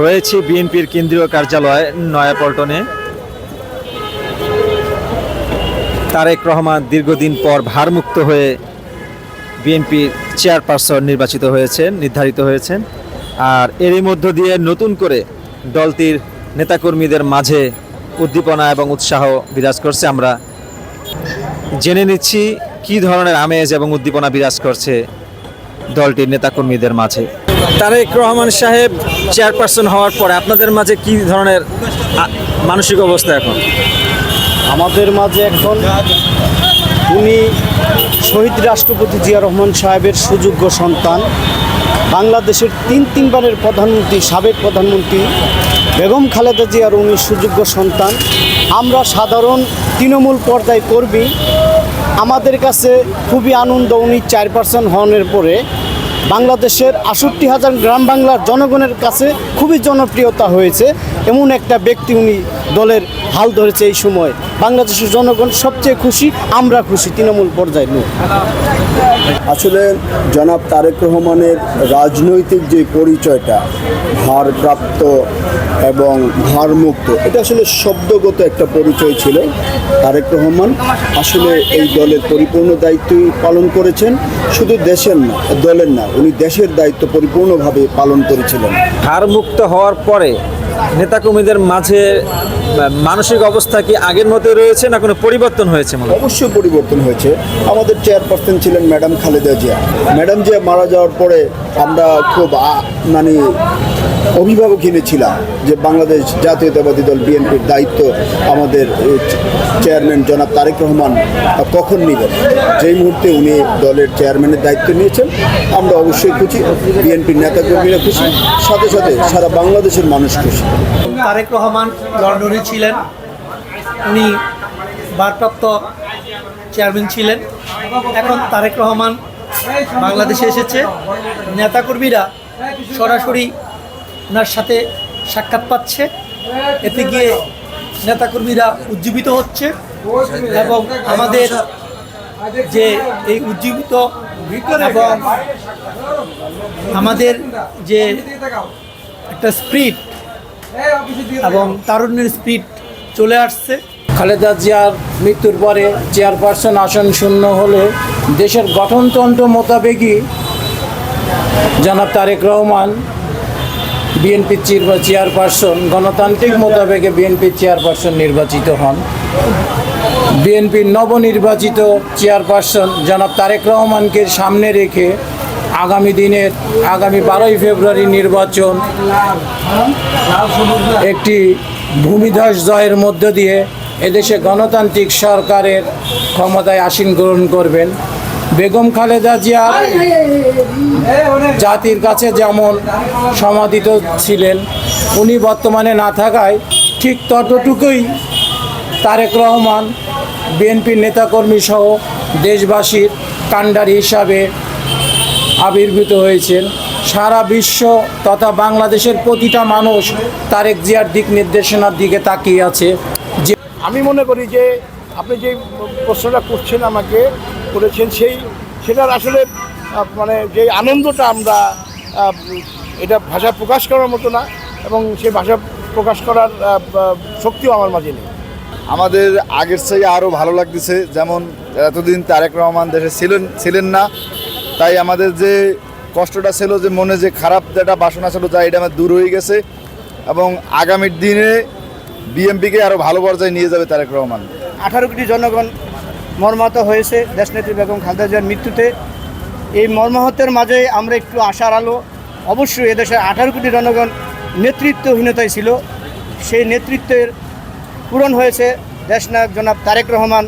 রয়েছে বিএনপির কেন্দ্রীয় কার্যালয় নয়াপল্টনে। তারেক রহমান দীর্ঘদিন পর ভারমুক্ত হয়ে বিএনপির চেয়ারপারসন নির্বাচিত হয়েছেন, নির্ধারিত হয়েছেন। আর এরই মধ্য দিয়ে নতুন করে দলটির নেতাকর্মীদের মাঝে উদ্দীপনা এবং উৎসাহ বিরাজ করছে। আমরা জেনে নিচ্ছি কী ধরনের আমেজ এবং উদ্দীপনা বিরাজ করছে দলটির নেতাকর্মীদের মাঝে। তারেক রহমান সাহেব চেয়ারপারসন হওয়ার পরে আপনাদের মাঝে কি ধরনের মানসিক অবস্থা এখন? আমাদের মাঝে এখন উনি শহীদ রাষ্ট্রপতি জিয়া রহমান সাহেবের সুযোগ্য সন্তান, বাংলাদেশের তিন তিনবারের প্রধানমন্ত্রী, সাবেক প্রধানমন্ত্রী বেগম খালেদা জিয়ার উনি সুযোগ্য সন্তান। আমরা সাধারণ তৃণমূল পর্যায়ে কর্মী। আমাদের কাছে খুবই আনন্দ উনি চেয়ারপারসন হওয়ার পরে বাংলাদেশের আষট্টি হাজার গ্রাম বাংলার জনগণের কাছে খুবই জনপ্রিয়তা হয়েছে। এমন একটা ব্যক্তি উনি দলের হাল ধরেছে এই সময়। বাংলাদেশের জনগণ সবচেয়ে খুশি আমরা খুশি তৃণমূল পর্যায়ের লোক। আসলে জনাব তারেক রহমানের রাজনৈতিক যে পরিচয়টা ভারপ্রাপ্ত এবং ভারমুক্ত এটা আসলে শব্দগত একটা পরিচয় ছিল তারেক রহমান। আসলে এই দলের পরিপূর্ণ দায়িত্বই পালন করেছেন শুধু দেশের না দলের না উনি দেশের দায়িত্ব পরিপূর্ণভাবে পালন করেছিলেন। ভারমুক্ত হওয়ার পরে নেতাকর্মীদের মাঝে মানসিক অবস্থা কি আগের মতো রয়েছে না কোনো পরিবর্তন হয়েছে অবশ্যই পরিবর্তন হয়েছে। আমাদের চেয়ারপারসন ছিলেন ম্যাডাম খালেদা জিয়া। ম্যাডাম জিয়া মারা যাওয়ার পরে আমরা খুব মানে অভিভাবক ছিলাম যে বাংলাদেশ জাতীয়তাবাদী দল বিএনপির দায়িত্ব আমাদের চেয়ারম্যান জনাব তারেক রহমান কখন নেবেন? যেই মুহূর্তে উনি দলের চেয়ারম্যানের দায়িত্ব নিয়েছেন, আমরা অবশ্যই খুশি, বিএনপির নেতাকর্মীরা খুশি, সাথে সাথে সারা বাংলাদেশের মানুষ খুশি। তারেক রহমান লন্ডনে ছিলেন, উনি ভারপ্রাপ্ত চেয়ারম্যান ছিলেন। এখন তারেক রহমান বাংলাদেশে এসেছে। নেতাকর্মীরা সরাসরি ওনার সাথে সাক্ষাৎ পাচ্ছে। এতে গিয়ে নেতাকর্মীরা উজ্জীবিত হচ্ছে এবং আমাদের যে এই উজ্জীবিত এবং আমাদের যে একটা স্প্রিট এবং তারুণ্যের স্পিড চলে আসছে। খালেদা জিয়ার মৃত্যুর পরে চেয়ারপারসন আসন শূন্য হলে দেশের গঠনতন্ত্র মোতাবেকই জনাব তারেক রহমান বিএনপির চেয়ারপারসন, গণতান্ত্রিক মোতাবেকে বিএনপির চেয়ারপারসন নির্বাচিত হন। বিএনপির নবনির্বাচিত চেয়ারপারসন জনাব তারেক রহমানকে সামনে রেখে আগামী দিনের, আগামী বারোই ফেব্রুয়ারি নির্বাচন একটি ভূমিধস জয়ের মধ্য দিয়ে এদেশে গণতান্ত্রিক সরকারের ক্ষমতায় আসীন গ্রহণ করবেন। বেগম খালেদা জিয়া জাতির কাছে যেমন সমাদিত ছিলেন, উনি বর্তমানে না থাকায় ঠিক ততটুকুই তারেক রহমান, বিএনপির নেতাকর্মী সহ দেশবাসীর কাণ্ডারি হিসাবে আবির্ভূত হয়েছেন। সারা বিশ্ব তথা বাংলাদেশের প্রতিটা মানুষ তারেক জিয়ার দিক নির্দেশনার দিকে তাকিয়ে আছে। আমি মনে করি যে আপনি যে প্রশ্নটা করছেন আমাকে, করেছেন সেই, সেটার আসলে মানে যে আনন্দটা আমরা এটা ভাষা প্রকাশ করার মতো না এবং সেই ভাষা প্রকাশ করার শক্তিও আমার মাঝে নেই। আমাদের আগের থেকে আরও ভালো লাগতেছে, যেমন এতদিন তারেক রহমান দেশে ছিলেন ছিলেন না, তাই আমাদের যে কষ্টটা ছিল যে মনে যে খারাপ যেটা বাসনা ছিল যা এটা আমার দূর হয়ে গেছে এবং আগামীর দিনে বিএমপিকে আরও ভালো পর্যায়ে নিয়ে যাবে তারেক রহমান। আঠারো কোটি জনগণ মর্মাহত হয়েছে, দেশনেত্রী বেগম খালেদা জিয়ার মৃত্যুতে। এই মর্মাহতের মাঝে আমরা একটু আশার আলো। অবশ্যই এদেশের আঠারো কোটি জনগণ নেতৃত্বহীনতায় ছিল। সেই নেতৃত্বের পূরণ হয়েছে দেশনায়ক জনাব তারেক রহমান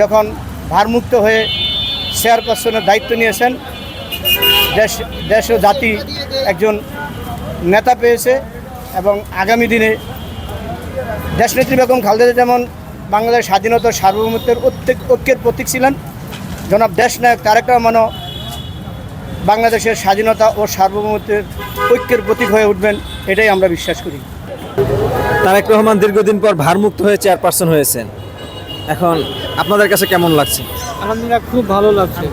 যখন ভারমুক্ত হয়ে চেয়ারপারসনের দায়িত্ব নিয়েছেন। দেশ দেশ ও জাতি একজন নেতা পেয়েছে এবং আগামী দিনে দেশনেত্রী বেগম খালেদা যেমন বাংলাদেশ স্বাধীনতা সার্বভৌমত্বের ঐক্যের- ঐক্যের প্রতীক ছিলেন জনাব দেশনায়ক তারেক রহমানও বাংলাদেশের স্বাধীনতা ও সার্বভৌমত্বের ঐক্যের প্রতীক হয়ে উঠবেন এটাই আমরা বিশ্বাস করি। তারেক রহমান দীর্ঘদিন পর ভারমুক্ত হয়ে চেয়ারপারসন হয়েছেন। এখন আপনাদের কাছে কেমন লাগছে? আলহামদুলিল্লাহ খুব ভালো লাগছে।